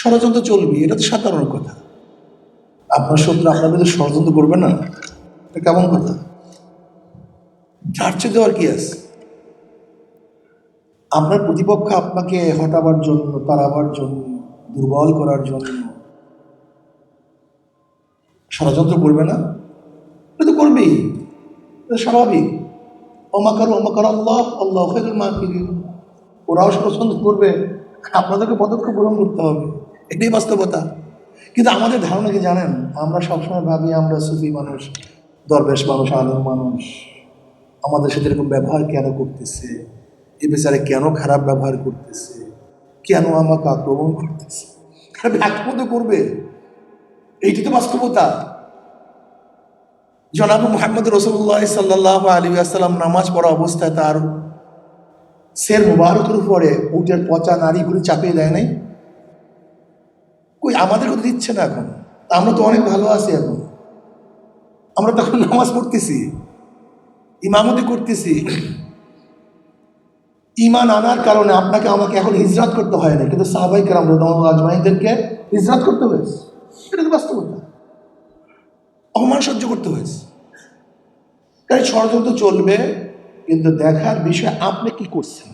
ষড়যন্ত্র চলবে, এটা তো সাধারণ কথা। আপনার শত্রু আপনার বিরুদ্ধে ষড়যন্ত্র করবে না? এটা কেমন কথা? চার্চে দেওয়ার কি আছে? আপনার প্রতিপক্ষ আপনাকে হটাবার জন্য তাড়াবার জন্য, দুর্বল করার জন্য ষড়যন্ত্র করবে না? এটা তো করবেই। স্বাভাবিক। অমাকার অমাকার আল্লাহ আল্লাহ ওরাও ষড়যন্ত্র করবে। আপনাদেরকে পদক্ষেপ গ্রহণ করতে হবে। এটাই বাস্তবতা। কিন্তু আমাদের ধারণা কি জানেন? আমরা সবসময় ভাবি আমরা সুফি মানুষ, দরবেশ মানুষ, আলম মানুষ। আমাদের সাথে এরকম ব্যবহার কেন করতেছে? এ বেচারে কেন খারাপ ব্যবহার করতেছে? কেন আমাকে আক্রমণ করতেছে? তো করবে। এইটি তো বাস্তবতা। জনাব মোহাম্মদ রসুল্লাহ সাল্লাহ আলী আসসালাম নামাজ পড়া অবস্থায় তার সের মুবারকের উপরে উটের পচা নারীগুলি চাপিয়ে দেয় নাই? কই, আমাদের কথা দিচ্ছে না এখন? আমরা তো অনেক ভালো আছি এখন। আমরা তখন নামাজ পড়তেছি, ইমামতি করতেছি। ইমান আনার কারণে আপনাকে, আমাকে এখন হিজরাত করতে হয় না। কিন্তু সাহাবাই কেরাম আজমাইদেরকে হিজরাত করতে হয়েছে। এটা তো বাস্তবতা। অপমান সহ্য করতে হয়েছে। তাই ষড়যন্ত্র চলবে, কিন্তু দেখার বিষয় আপনি কি করছেন?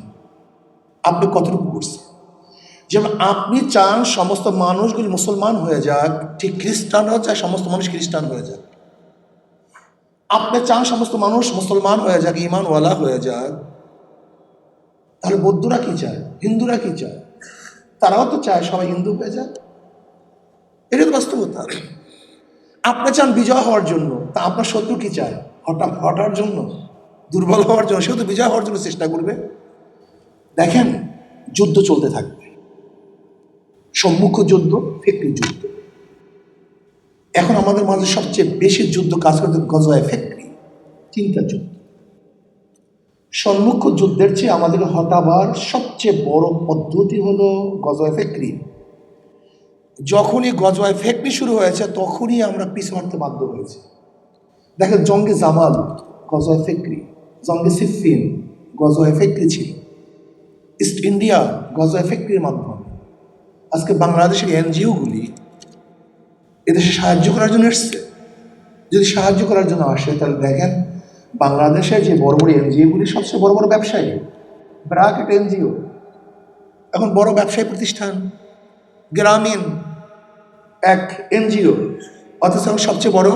আপনি কতটুকু করছেন? যেমন আপনি চান সমস্ত মানুষগুলি মুসলমান হয়ে যাক, ঠিক খ্রিস্টানরাও চায় সমস্ত মানুষ খ্রিস্টান হয়ে যাক। আপনি চান সমস্ত মানুষ মুসলমান হয়ে যাক, ইমানওয়ালা হয়ে যাক। তাহলে বৌদ্ধরা কি চায়? হিন্দুরা কি চায়? তারাও তো চায় সবাই হিন্দু হয়ে যাক। এটা তো বাস্তবতা। আপনি চান বিজয় হওয়ার জন্য, তা আপনার শত্রু কি চায়? হঠাৎ হটার জন্য, দুর্বল হওয়ার জন্য, সেও তো বিজয় হওয়ার জন্য চেষ্টা করবে। দেখেন, যুদ্ধ চলতে থাকবে। সম্মুখ যুদ্ধ ফেকরি যুদ্ধ। এখন আমাদের মাঝে সবচেয়ে বেশি যুদ্ধ কাজ করতে গজওয়ায় ফেকরি চিন্তা যুদ্ধ। সম্মুখ যুদ্ধের চেয়ে আমাদের হটাবার সবচেয়ে বড় পদ্ধতি হলো গজওয়ায় ফেকরি। যখনই গজওয়ায় ফেকরি শুরু হয়েছে, তখনই আমরা পিছু হটতে বাধ্য হয়েছি। দেখেন, জঙ্গে জামাল গজওয়ায় ফেকরি, জঙ্গে সিফিন গজওয়ায় ফেকরি ছিল। ইস্ট ইন্ডিয়া গজওয়ায় ফেকরির মাধ্যমে। আজকে বাংলাদেশের এনজিওগুলি এদেশে সাহায্য করার জন্য এসছে। যদি সাহায্য করার জন্য আসে, তাহলে দেখেন বাংলাদেশের যে বড় বড় এনজিওগুলি সবচেয়ে বড় বড় ব্যবসায়ী। ব্রাক একটা এনজিও। এখন বড় ব্যবসায়ী প্রতিষ্ঠান, গ্রামীণ এক এনজিও, অথচ সবচেয়ে বড়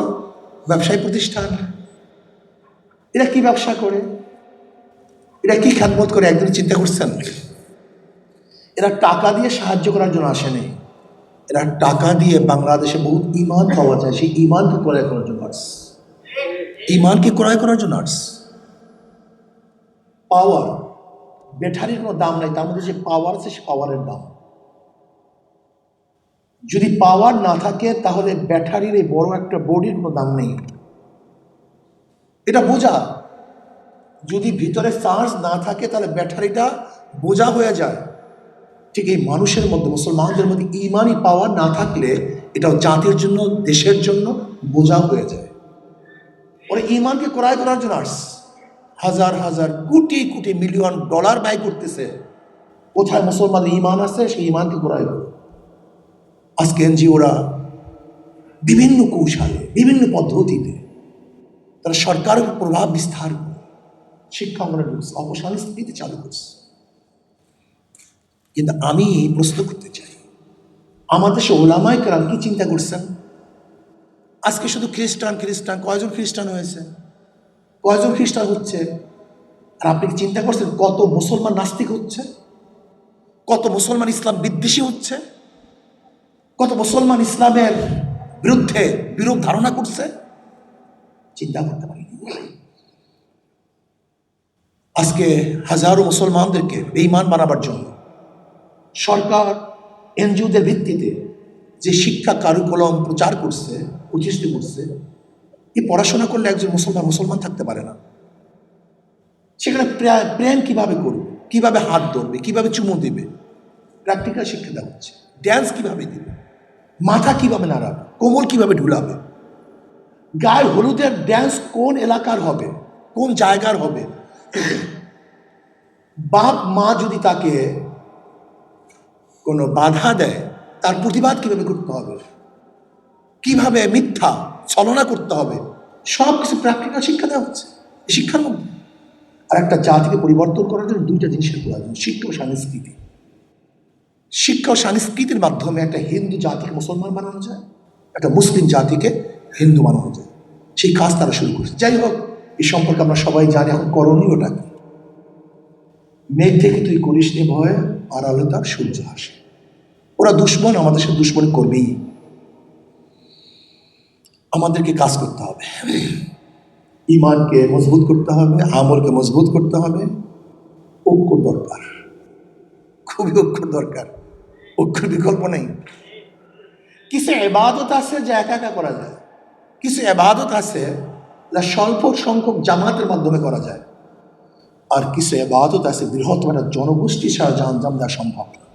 ব্যবসায়ী প্রতিষ্ঠান। এরা কি ব্যবসা করে? এরা কি খ্যাতবোধ করে? একদিন চিন্তা করছেন এরা টাকা দিয়ে সাহায্য করার জন্য আসেনি এরা টাকা দিয়ে বাংলাদেশে বহুত ইমান পাওয়া যায়, সেই ইমানকে ক্রয় করার জন্য আর্টস ইমানকে ক্রয় করার জন্য আর্টস পাওয়ার ব্যাটারির কোনো দাম নাই, তার মধ্যে যে পাওয়ার আছে, সে পাওয়ারের দাম। যদি পাওয়ার না থাকে, তাহলে ব্যাটারির এই বড় একটা বডির কোনো দাম নেই। এটা বোঝা। যদি ভিতরে চার্জ না থাকে, তাহলে ব্যাটারিটা বোঝা হয়ে যায়। ঠিক এই মানুষের মধ্যে, মুসলমানদের মধ্যে ইমানই পাওয়া না থাকলে এটাও জাতির জন্য, দেশের জন্য বোঝা হয়ে যায়। ওরা ইমানকে ক্রয় করার জন্য আস হাজার হাজার, কোটি কোটি, মিলিয়ন ডলার ব্যয় করতেছে। কোথায় মুসলমানের ইমান আছে, সেই ইমানকে ক্রয় করে। আজকে এনজিওরা বিভিন্ন কৌশলে, বিভিন্ন পদ্ধতিতে তারা সরকারের প্রভাব বিস্তার করে শিক্ষা অঙ্গনে ঢুকছে অপসংস্কৃতি চালু করছে। কিন্তু আমি প্রশ্ন করতে চাই। আমার দেশে ওলামাই কেরাম কি চিন্তা করছেন? আজকে শুধু খ্রিস্টান খ্রিস্টান, কয়জন খ্রিস্টান হয়েছে? কয়জন খ্রিস্টান হচ্ছে? আর আপনি কি চিন্তা করছেন কত মুসলমান নাস্তিক হচ্ছে? কত মুসলমান ইসলাম বিদ্বেষী হচ্ছে? কত মুসলমান ইসলামের বিরুদ্ধে বিরূপ ধারণা করছে? চিন্তা করতে পারি আজকে হাজারো মুসলমানদেরকে বেইমান বানাবার জন্য সরকার এনজিওদের ভিত্তিতে যে শিক্ষা কারিকুলম প্রচার করছে, প্রতিষ্ঠিত করছে, এই পড়াশোনা করলে একজন মুসলমান মুসলমান থাকতে পারে না। সেখানে প্রা- প্রেম কীভাবে করবে? কীভাবে হাত ধরবে? কীভাবে চুমু দেবে? প্র্যাকটিক্যাল শিক্ষা দেওয়া হচ্ছে। ড্যান্স কীভাবে দেবে? মাথা কীভাবে নাড়াবে? কোমল কীভাবে ঢুলাবে? গায়ে হলুদের ড্যান্স কোন এলাকার হবে? কোন জায়গার হবে? বাপ মা যদি তাকে কোনো বাধা দেয়, তার প্রতিবাদ কীভাবে করতে হবে? কীভাবে মিথ্যা ছলনা করতে হবে? সব কিছু প্র্যাকটিক্যাল শিক্ষা দেওয়া হচ্ছে শিক্ষার মধ্যে। আর একটা জাতিকে পরিবর্তন করার জন্য দুইটা জিনিসের প্রয়োজন, শিক্ষা ও সংস্কৃতি। শিক্ষা ও সংস্কৃতির মাধ্যমে একটা হিন্দু জাতিকে মুসলমান বানানো যায়, একটা মুসলিম জাতিকে হিন্দু বানানো যায়। সেই কাজ তারা শুরু করছে। যাই হোক, এই সম্পর্কে আমরা সবাই জানি এখন করণীয়টা কি। মেঘ থেকে তুই করিস নি ভয়, আর আলো তার সূর্য হাসে ওরা দুশ্মন, আমাদের সাথে দুশ্মন করবেই। আমাদেরকে কাজ করতে হবে। ইমানকে মজবুত করতে হবে, আমলকে মজবুত করতে হবে। ঐক্য দরকার। খুবই ঐক্য দরকার। ঐক্যের বিকল্প নেই। কিছু এবাদত আছে যা একা একা করা যায়। কিছু এবাদত আছে যা স্বল্প সংখ্যক জামাতের মাধ্যমে করা যায়। আর কিছু এবাদত আছে বৃহত্তম একটা জনগোষ্ঠী ছাড়া যা দেওয়া সম্ভব না।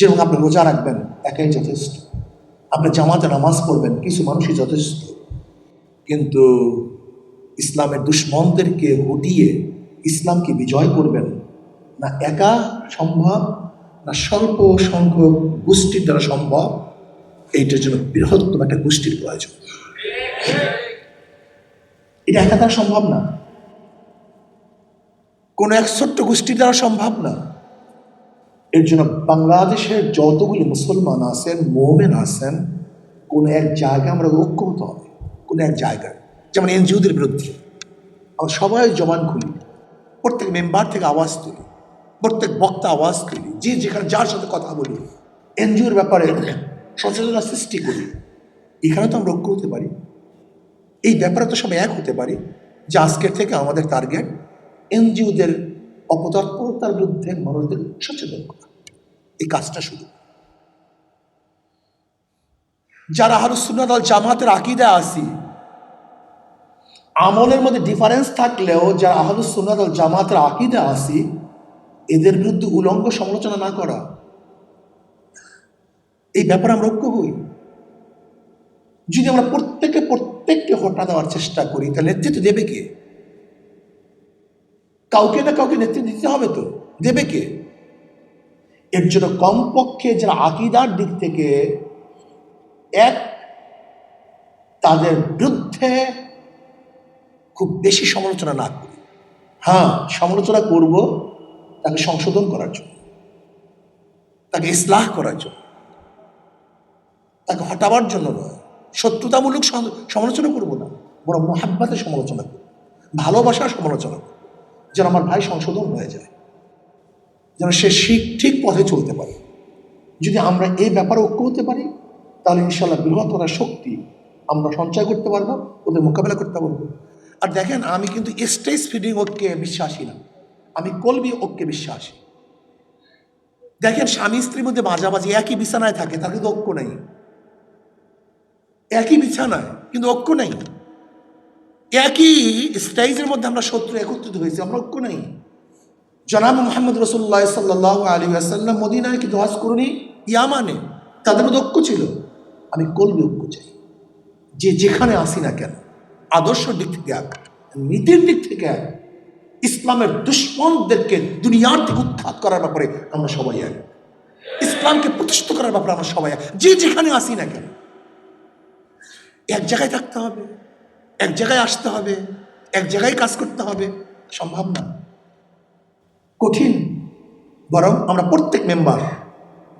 যেরকম আপনি রোজা রাখবেন, একাই যথেষ্ট। আপনি জামাতে নামাজ পড়বেন, কিছু মানুষই যথেষ্ট। কিন্তু ইসলামের দুশ্মনদেরকে হটিয়ে ইসলামকে বিজয় করবেন, না একা সম্ভব, না স্বল্প সংখ্যক গোষ্ঠীর দ্বারা সম্ভব, এইটার জন্য বৃহত্তম একটা গোষ্ঠীর প্রয়োজন। এটা একা দ্বারা সম্ভব না। কোনো এক ছোট্ট গোষ্ঠীর দ্বারা সম্ভব না। এর জন্য বাংলাদেশের যতগুলি মুসলমান আছেন, মোমেন আছেন, কোন এক জায়গায় আমরা ঐক্য হতে হবে কোন এক জায়গায়। যেমন এনজিওদের বিরুদ্ধে। আমরা সবাই জমান খুলি, প্রত্যেক মেম্বার থেকে আওয়াজ তুলি, প্রত্যেক বক্তা আওয়াজ তুলি, যে যেখানে যার সাথে কথা বলি। এনজিওর ব্যাপারে সচেতনতা সৃষ্টি করি। এখানে তো আমরা ঐক্য হতে পারি। এই ব্যাপারে তো সবাই এক হতে পারি যে আজকের থেকে আমাদের টার্গেট এনজিওদের অপতৎপরতার বিরুদ্ধে মানুষদের সচেতন করা। এই কাজটা শুরু যারা হারুসুন্নাদল জামাতের আকিদা আসি আমলের মধ্যে ডিফারেন্স থাকলেও যারা আহলুসুন্নাদল জামাতের আকিদা আসি এদের বিরুদ্ধে উলঙ্গ সমালোচনা না করা। এই ব্যাপারে আমরা ঐক্য হই। যদি আমরা প্রত্যেকে প্রত্যেককে হটা দেওয়ার চেষ্টা করি, তাহলে নেতৃত্ব দেবে কে? কাউকে না কাউকে নেতৃত্ব দিতে হবে তো। দেবে কে? এর জন্য কমপক্ষে যারা আকিদার দিক থেকে এক, তাদের বিরুদ্ধে খুব বেশি সমালোচনা না করি। হ্যাঁ সমালোচনা করব তাকে সংশোধন করার জন্য, তাকে ইসলাহ করার জন্য, তাকে হটাবার জন্য নয়। শত্রুতামূলক সমালোচনা করব না, বরং মোহাব্বাতের সমালোচনা করব, ভালোবাসার সমালোচনা করব। যেন আমার ভাই সংশোধন হয়ে যায়। যেন সে শিখ ঠিক পথে চলতে পারে। যদি আমরা এই ব্যাপারে ঐক্য হতে পারি, তাহলে ইনশাল্লাহ বৃহত্তর শক্তি আমরা সঞ্চয় করতে পারব, ওদের মোকাবেলা করতে পারব। আর দেখেন, আমি কিন্তু স্টেজ ফিডিং ঐক্যে বিশ্বাসী না। আমি কলবি ঐক্যে বিশ্বাসী। দেখেন, স্বামী স্ত্রীর মধ্যে মাঝামাঝি একই বিছানায় থাকে, তার কিন্তু ঐক্য নেই। একই বিছানায়, কিন্তু ঐক্য নেই। একই স্টাইজের মধ্যে আমরা শত্রু একত্রিত হয়েছি, আমরা ঐক্য নেই। জনাব মোহাম্মদ রসুল্লাহ সাল্লাহ আলী আসাল্লাম মদিনায় কিন্তু হজ করুনি, ইয়ামানে। তাদের মধ্যে ঐক্য ছিল। আমি কলবি ঐক্য চাই। যে যেখানে আসি না কেন, আদর্শ দিক থেকে এক নীতির দিক থেকে এক ইসলামের দুশ্মনদেরকে দুনিয়ার থেকে উৎখাত করার ব্যাপারে আমরা সবাই এক। ইসলামকে প্রতিষ্ঠিত করার ব্যাপারে আমরা সবাই এক। যে যেখানে আসি না কেন, এক জায়গায় থাকতে হবে। এক জায়গায় আসতে হবে, এক জায়গায় কাজ করতে হবে, সম্ভব না। কঠিন। বরং আমরা প্রত্যেক মেম্বার,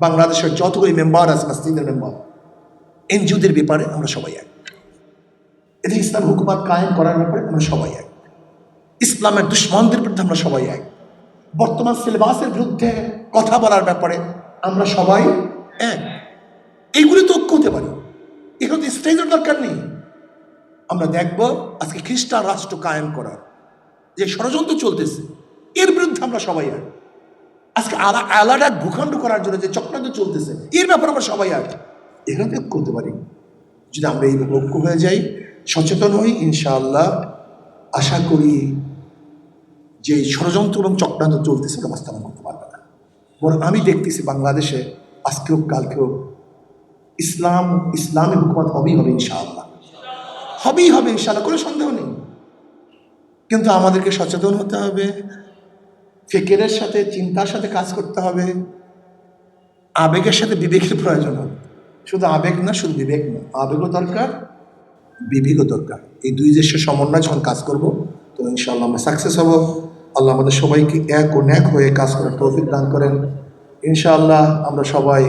বাংলাদেশের যতগুলি মেম্বার আছে, মাসজিদের মেম্বার, এনজিওদের ব্যাপারে আমরা সবাই এক। এদের ইসলাম হুকুমাত কায়েম করার ব্যাপারে আমরা সবাই এক। ইসলামের দুশ্মনদের বিরুদ্ধে আমরা সবাই এক। বর্তমান সিলেবাসের বিরুদ্ধে কথা বলার ব্যাপারে আমরা সবাই এক। এইগুলি তো ঐক্য হতে পারি। এখানে তো স্টেজের দরকার নেই। আমরা দেখব আজকে খ্রিস্টান রাষ্ট্র কায়েম করার যে ষড়যন্ত্র চলতেছে, এর বিরুদ্ধে আমরা সবাই এক আজকে আলা আলাদা ভূখণ্ড করার জন্য যে চক্রান্ত চলতেছে, এর ব্যাপারে আমরা সবাই আর এখানে তো ঐক্য হতে পারি। যদি আমরা এইভাবে ঐক্য হয়ে যাই, সচেতন হই, ইনশাআল্লাহ আশা করি যে ষড়যন্ত্র এবং চক্রান্ত চলতেছে ওটা বাস্তবায়ন করতে পারবে না। বরং আমি দেখতেছি বাংলাদেশে আজকেও কালকেও ইসলাম, ইসলামী হুকুমত হবেই হবে, ইনশাআল্লাহ। হবেই হবে ইনশাল্লাহ কোনো সন্দেহ নেই। কিন্তু আমাদেরকে সচেতন হতে হবে, ফিকেরের সাথে, চিন্তার সাথে কাজ করতে হবে। আবেগের সাথে বিবেকের প্রয়োজন হবে। শুধু আবেগ না, শুধু বিবেক না, আবেগও দরকার, বিবেকও দরকার। এই দুই দেশের সমন্বয় যখন কাজ করব, তো ইনশাআল্লাহ আমরা সাকসেস হব। আল্লাহ আমাদের সবাইকে এক ও ন্যাক হয়ে কাজ করার তৌফিক দান করেন। ইনশাআল্লাহ আমরা সবাই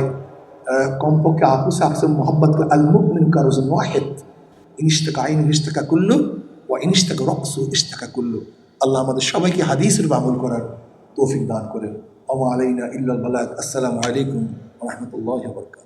কমপক্ষে আপুস আপসে মোহাম্মদ আল মুকমিন কারুজন ওয়াহেদ। ইনিস্তাকা আইন ইনিস্তাকা কুল্লু ও ইনিস্তাকা রকসু ইস্তাকা কুল্লু। আল্লাহ আমাদের সবাইকে হাদিসের আমল করার তৌফিক দান করেন। আমা আলাইনা ইল্লাল বালাক আসসালামু আলাইকুম রহমতুল্লাহ বরকাত